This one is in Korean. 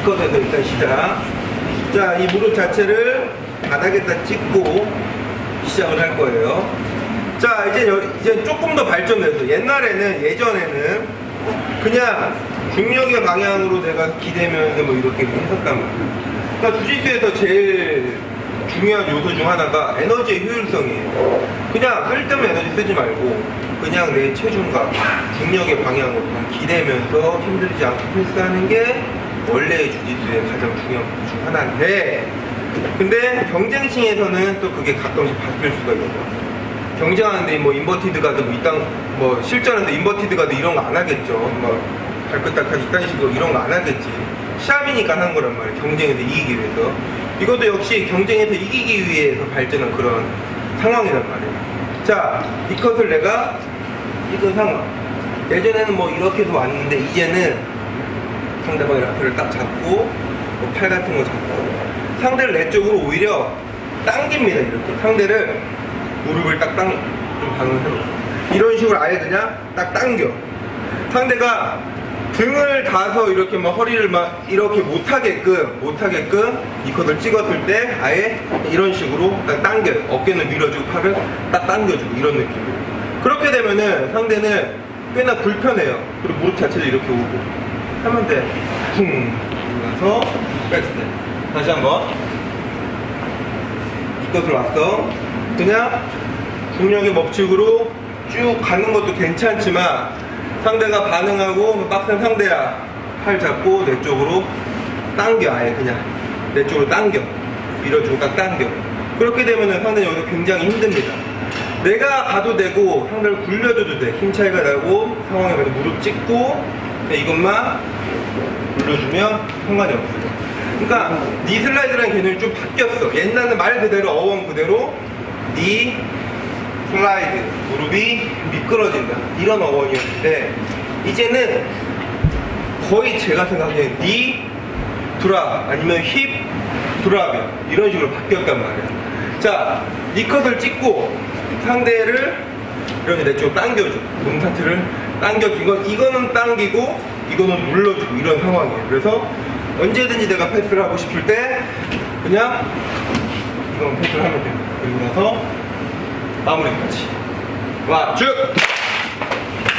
기컷에서 일단 시작. 자, 이 무릎 자체를 바닥에다 찍고 시작을 할 거예요. 자, 이제, 여- 이제 조금 더 발전돼서 옛날에는, 예전에는 그냥 중력의 방향으로 내가 기대면서 뭐 이렇게 했었단 말이에요. 그러니까 주짓수에서 제일 중요한 요소 중 하나가 에너지의 효율성이에요. 그냥 쓸데없는 에너지 쓰지 말고 그냥 내 체중과 중력의 방향으로 기대면서 힘들지 않고 패스하는 게 원래의 주짓수의 가장 중요한 것중 하나인데 근데 경쟁층에서는 또 그게 가끔씩 바뀔 수가 있어요. 경쟁하는데 뭐 인버티드 가드 뭐 이딴 뭐 실전에서 인버티드 가드 이런 거 안 하겠죠. 뭐 발끝 닦아지 이딴 식으로 이런 거 안 하겠지. 시합이니까 하는 거란 말이에요. 경쟁에서 이기기 위해서. 이것도 역시 경쟁에서 이기기 위해서 발전한 그런 상황이란 말이에요. 자, 이 컷을 내가 이건 상황. 예전에는 뭐 이렇게 해서 왔는데 이제는 상대방의 라프를 딱 잡고 뭐 팔 같은 거 잡고 상대를 내 쪽으로 오히려 당깁니다 이렇게 상대를 무릎을 방을 해놓고 이런 식으로 아예 그냥 딱 당겨 상대가 등을 다서 이렇게 막 허리를 막 이렇게 못하게끔 못하게끔 이 컷을 찍었을 때 아예 이런 식으로 딱 당겨요 어깨는 밀어주고 팔을 딱 당겨주고 이런 느낌으로 그렇게 되면은 상대는 꽤나 불편해요. 그리고 무릎 자체도 이렇게 오고. 하면 돼쿵. 나서 백스텝 다시 한번. 이것으로 왔어. 그냥 중력의 법칙으로 쭉 가는 것도 괜찮지만 상대가 반응하고 빡센 상대야. 팔 잡고 내 쪽으로 당겨 아예 그냥. 내 쪽으로 당겨. 밀어주고 딱 당겨. 그렇게 되면은 상대는 여기서 굉장히 힘듭니다. 내가 가도 되고 상대를 굴려줘도 돼힘 차이가 나고 상황에 맞게 무릎 찍고 이것만 굴려주면 상관이 없어요. 그러니까 니 슬라이드라는 개념이 좀 바뀌었어. 옛날에는 말 그대로 어원 그대로 니 슬라이드 무릎이 미끄러진다. 이런 어원이었는데 이제는 거의 제가 생각하기엔 니 드랍 아니면 힙 드랍 이런 식으로 바뀌었단 말이야. 자 니컷을 찍고 상대를 이렇게 내 쪽으로 당겨줘. 몸타트를 당겨주고 이건, 이거는 당기고 이거는 눌러주고 이런 상황이에요. 그래서 언제든지 내가 패스를 하고 싶을 때 그냥 이건 패스를 하면 돼요 그리고 나서 마무리까지 와, 쭉!